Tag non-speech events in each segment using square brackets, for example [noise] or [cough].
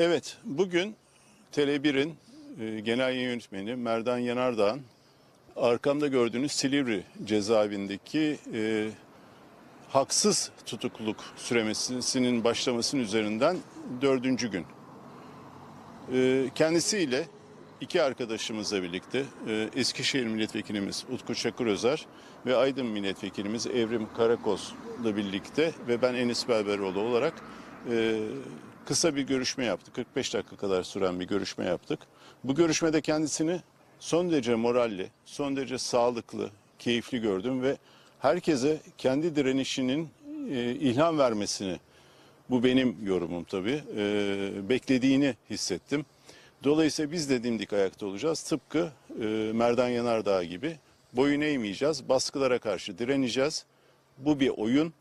Evet, bugün Tele1'in e, genel yayın yönetmeni Merdan Yanardağ'ın arkamda gördüğünüz Silivri cezaevindeki e, haksız tutukluluk süremesinin başlamasının üzerinden dördüncü gün. E, kendisiyle iki arkadaşımızla birlikte e, Eskişehir Milletvekilimiz Utku Çakır Özer ve Aydın Milletvekilimiz Evrim Karakoz'la birlikte ve ben Enis Berberoğlu olarak e, kısa bir görüşme yaptık. 45 dakika kadar süren bir görüşme yaptık. Bu görüşmede kendisini son derece moralli, son derece sağlıklı, keyifli gördüm ve herkese kendi direnişinin e, ilham vermesini bu benim yorumum tabii. Ee, beklediğini hissettim. Dolayısıyla biz de dimdik ayakta olacağız. Tıpkı e, Merdan Yanardağ gibi boyun eğmeyeceğiz. Baskılara karşı direneceğiz. Bu bir oyun.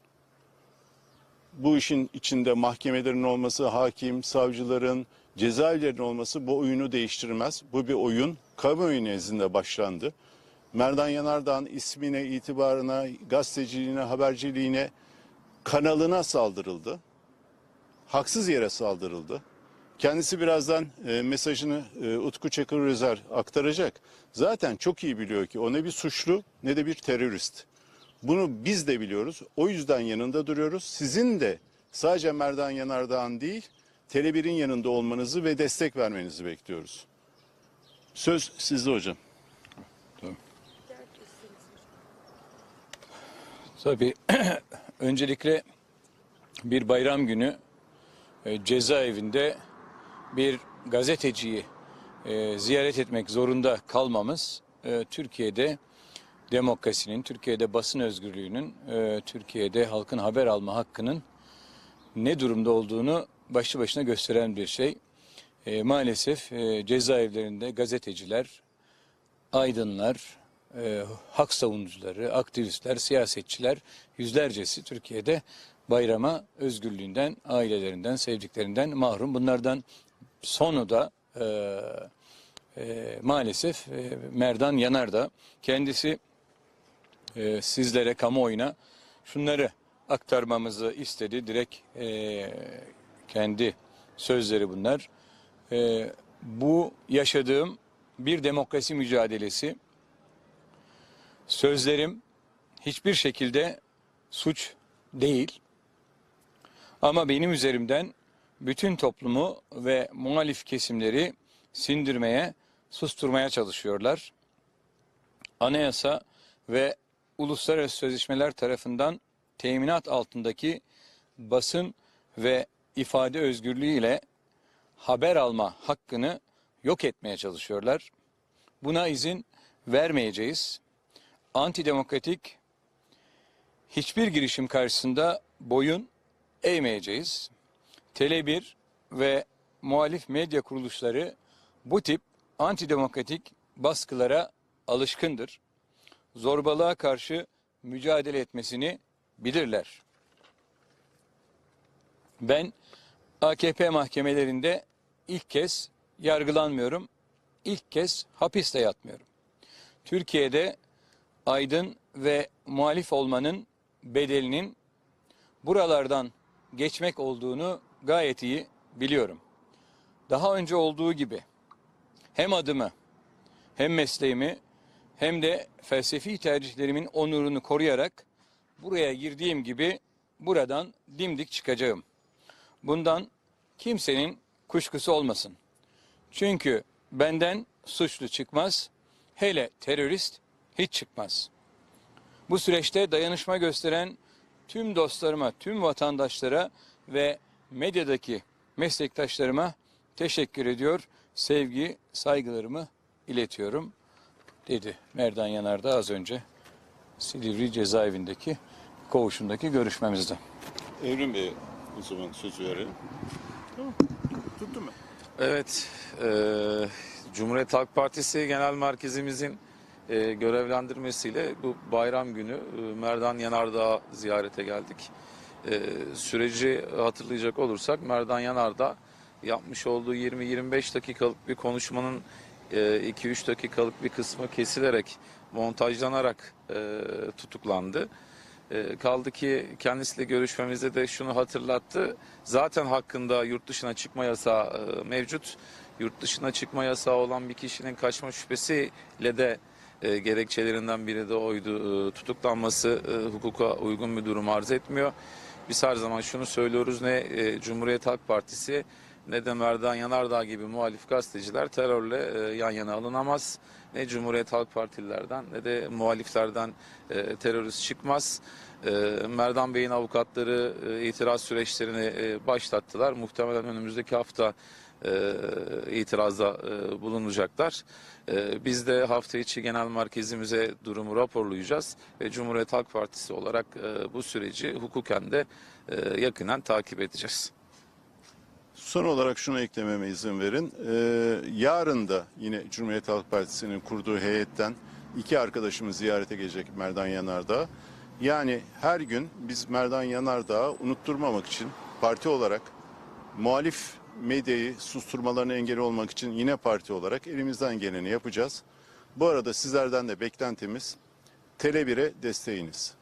Bu işin içinde mahkemelerin olması, hakim, savcıların, cezaevlerinin olması bu oyunu değiştirmez. Bu bir oyun. Kamuoyu nezdinde başlandı. Merdan Yanardağ'ın ismine, itibarına, gazeteciliğine, haberciliğine, kanalına saldırıldı haksız yere saldırıldı. Kendisi birazdan e, mesajını e, Utku Çakır Özer aktaracak. Zaten çok iyi biliyor ki o ne bir suçlu ne de bir terörist. Bunu biz de biliyoruz. O yüzden yanında duruyoruz. Sizin de sadece Merdan Yanardağ'ın değil, Tele1'in yanında olmanızı ve destek vermenizi bekliyoruz. Söz sizde hocam. Tabii [clears throat] öncelikle bir bayram günü e, cezaevinde bir gazeteciyi e, ziyaret etmek zorunda kalmamız e, Türkiye'de demokrasinin, Türkiye'de basın özgürlüğünün, e, Türkiye'de halkın haber alma hakkının ne durumda olduğunu başlı başına gösteren bir şey. E, maalesef e, cezaevlerinde gazeteciler, aydınlar, e, hak savunucuları, aktivistler, siyasetçiler yüzlercesi Türkiye'de bayrama özgürlüğünden, ailelerinden, sevdiklerinden mahrum. Bunlardan sonu da e, e, maalesef e, Merdan Yanardağ kendisi e, sizlere kamuoyuna şunları aktarmamızı istedi. Direkt e, kendi sözleri bunlar. E, bu yaşadığım bir demokrasi mücadelesi. Sözlerim hiçbir şekilde suç değil. Ama benim üzerimden bütün toplumu ve muhalif kesimleri sindirmeye, susturmaya çalışıyorlar. Anayasa ve uluslararası sözleşmeler tarafından teminat altındaki basın ve ifade özgürlüğü ile haber alma hakkını yok etmeye çalışıyorlar. Buna izin vermeyeceğiz. Antidemokratik hiçbir girişim karşısında boyun eğmeyeceğiz. Tele1 ve muhalif medya kuruluşları bu tip antidemokratik baskılara alışkındır. Zorbalığa karşı mücadele etmesini bilirler. Ben AKP mahkemelerinde ilk kez yargılanmıyorum. İlk kez hapiste yatmıyorum. Türkiye'de aydın ve muhalif olmanın bedelinin buralardan geçmek olduğunu gayet iyi biliyorum. Daha önce olduğu gibi hem adımı hem mesleğimi hem de felsefi tercihlerimin onurunu koruyarak buraya girdiğim gibi buradan dimdik çıkacağım. Bundan kimsenin kuşkusu olmasın. Çünkü benden suçlu çıkmaz, hele terörist hiç çıkmaz. Bu süreçte dayanışma gösteren tüm dostlarıma, tüm vatandaşlara ve medyadaki meslektaşlarıma teşekkür ediyor. Sevgi, saygılarımı iletiyorum dedi Merdan Yanardağ az önce Silivri cezaevindeki koğuşundaki görüşmemizde. Evrim Bey o zaman sözü verelim. Tamam. Tuttu mu? Evet, e, Cumhuriyet Halk Partisi Genel Merkezimizin e, görevlendirmesiyle bu bayram günü e, Merdan Yanardağ ziyarete geldik. E, süreci hatırlayacak olursak Merdan Yanardağ yapmış olduğu 20-25 dakikalık bir konuşmanın 2-3 dakikalık bir kısmı kesilerek, montajlanarak e, tutuklandı. E, kaldı ki kendisiyle görüşmemizde de şunu hatırlattı. Zaten hakkında yurt dışına çıkma yasağı e, mevcut. Yurt dışına çıkma yasağı olan bir kişinin kaçma şüphesiyle de e, gerekçelerinden biri de oydu. E, tutuklanması e, hukuka uygun bir durum arz etmiyor. Biz her zaman şunu söylüyoruz ne e, Cumhuriyet Halk Partisi ne de Merdan Yanardağ gibi muhalif gazeteciler terörle e, yan yana alınamaz. Ne Cumhuriyet Halk Partililerden ne de muhaliflerden e, terörist çıkmaz. E, Merdan Bey'in avukatları e, itiraz süreçlerini e, başlattılar. Muhtemelen önümüzdeki hafta e, itirazda e, bulunacaklar. E, biz de hafta içi genel merkezimize durumu raporlayacağız ve Cumhuriyet Halk Partisi olarak e, bu süreci hukuken de e, yakından takip edeceğiz. Son olarak şunu eklememe izin verin. Ee, yarın da yine Cumhuriyet Halk Partisi'nin kurduğu heyetten iki arkadaşımız ziyarete gelecek Merdan Yanardağ. Yani her gün biz Merdan Yanardağ'ı unutturmamak için parti olarak muhalif medyayı susturmalarına engel olmak için yine parti olarak elimizden geleni yapacağız. Bu arada sizlerden de beklentimiz Tele1'e desteğiniz.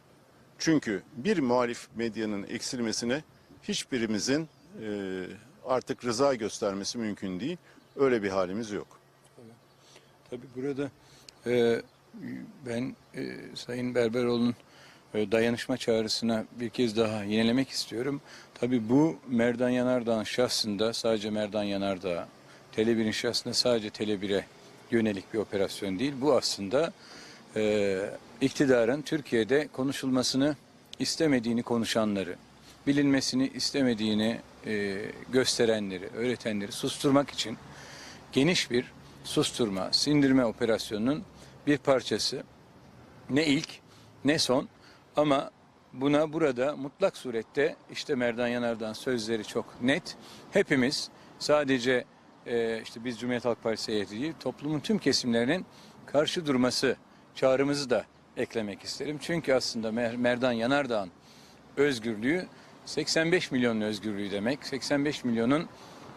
Çünkü bir muhalif medyanın eksilmesine hiçbirimizin e, artık rıza göstermesi mümkün değil. Öyle bir halimiz yok. Tabii burada e, ben e, Sayın Berberoğlu'nun e, dayanışma çağrısına bir kez daha yenilemek istiyorum. Tabii bu Merdan Yanardağ'ın şahsında sadece Merdan Yanardağ, Tele1'in şahsında sadece Tele1'e yönelik bir operasyon değil. Bu aslında e, iktidarın Türkiye'de konuşulmasını istemediğini konuşanları, bilinmesini istemediğini e, gösterenleri, öğretenleri susturmak için geniş bir susturma, sindirme operasyonunun bir parçası. Ne ilk ne son ama buna burada mutlak surette işte Merdan Yanardağ'ın sözleri çok net. Hepimiz sadece e, işte biz Cumhuriyet Halk Partisi heyeti değil toplumun tüm kesimlerinin karşı durması çağrımızı da eklemek isterim. Çünkü aslında Mer- Merdan Yanardağ'ın özgürlüğü 85 milyonun özgürlüğü demek. 85 milyonun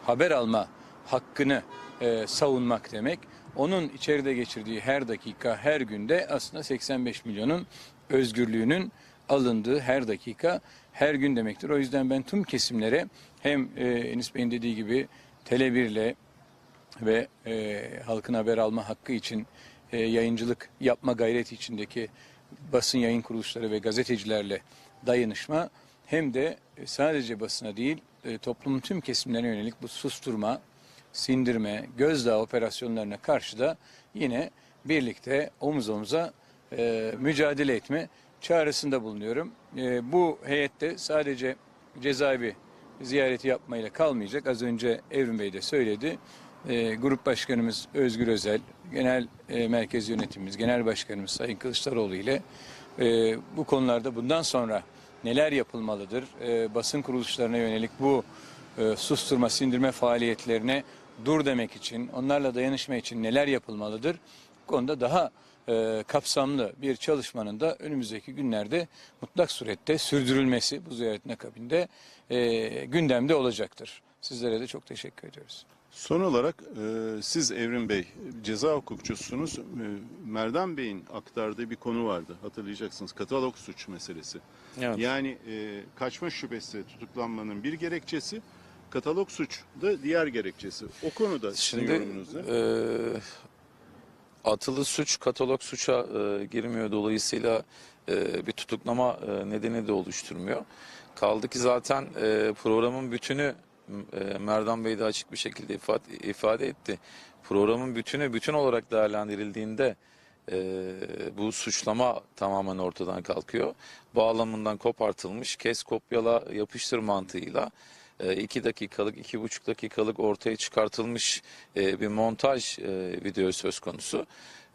haber alma hakkını e, savunmak demek. Onun içeride geçirdiği her dakika, her günde aslında 85 milyonun özgürlüğünün alındığı her dakika, her gün demektir. O yüzden ben tüm kesimlere hem e, Enis Bey'in dediği gibi Tele1'le ve e, halkın haber alma hakkı için e, yayıncılık yapma gayreti içindeki basın yayın kuruluşları ve gazetecilerle dayanışma hem de e, sadece basına değil e, toplumun tüm kesimlerine yönelik bu susturma, sindirme, gözdağı operasyonlarına karşı da yine birlikte omuz omuza e, mücadele etme çağrısında bulunuyorum. E, bu heyette sadece cezaevi ziyareti yapmayla kalmayacak. Az önce Evrim Bey de söyledi. E, grup başkanımız Özgür Özel, genel e, merkez yönetimimiz, genel başkanımız Sayın Kılıçdaroğlu ile e, bu konularda bundan sonra neler yapılmalıdır? E, basın kuruluşlarına yönelik bu e, susturma, sindirme faaliyetlerine dur demek için, onlarla dayanışma için neler yapılmalıdır? Bu konuda daha e, kapsamlı bir çalışmanın da önümüzdeki günlerde mutlak surette sürdürülmesi bu ziyaretin akabinde e, gündemde olacaktır. Sizlere de çok teşekkür ediyoruz. Son olarak e, siz Evrim Bey ceza hukukçusunuz. E, Merdan Bey'in aktardığı bir konu vardı hatırlayacaksınız katalog suç meselesi. Evet. Yani e, kaçma şüphesi tutuklanmanın bir gerekçesi katalog suç da diğer gerekçesi. O konuda sizin Şimdi yorumunuz ne? e, atılı suç katalog suça e, girmiyor dolayısıyla e, bir tutuklama e, nedeni de oluşturmuyor. Kaldı ki zaten e, programın bütünü e, Merdan Bey de açık bir şekilde ifade, etti. Programın bütünü bütün olarak değerlendirildiğinde e, bu suçlama tamamen ortadan kalkıyor. Bağlamından kopartılmış kes kopyala yapıştır mantığıyla e, iki dakikalık, iki buçuk dakikalık ortaya çıkartılmış e, bir montaj e, video söz konusu.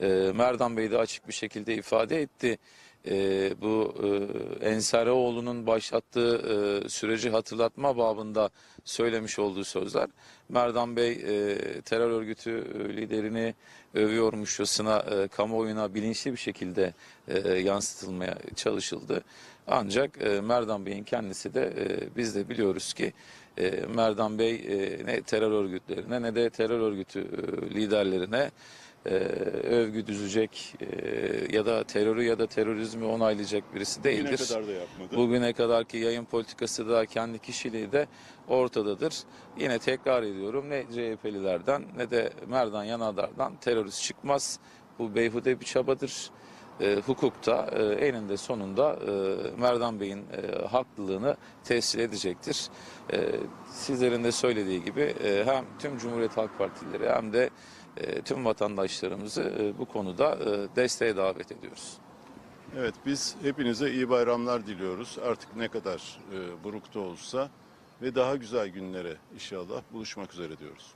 E, Merdan Bey de açık bir şekilde ifade etti. E, bu e, Ensaroğlu'nun başlattığı e, süreci hatırlatma babında söylemiş olduğu sözler. Merdan Bey e, terör örgütü e, liderini övüyormuşçasına e, kamuoyuna bilinçli bir şekilde e, yansıtılmaya çalışıldı. Ancak e, Merdan Bey'in kendisi de e, biz de biliyoruz ki e, Merdan Bey e, ne terör örgütlerine ne de terör örgütü e, liderlerine e, övgü düzecek e, ya da terörü ya da terörizmi onaylayacak birisi Bugüne değildir. kadar da yapmadı. Bugüne kadarki yayın politikası da kendi kişiliği de ortadadır. Yine tekrar ediyorum ne CHP'lilerden ne de Merdan Yanardar'dan terörist çıkmaz. Bu beyhude bir çabadır. E, hukukta e, eninde sonunda e, Merdan Bey'in e, haklılığını tescil edecektir. E, sizlerin de söylediği gibi e, hem tüm Cumhuriyet Halk Partileri hem de e, tüm vatandaşlarımızı e, bu konuda e, desteğe davet ediyoruz. Evet biz hepinize iyi bayramlar diliyoruz. Artık ne kadar e, burukta olsa ve daha güzel günlere inşallah buluşmak üzere diyoruz.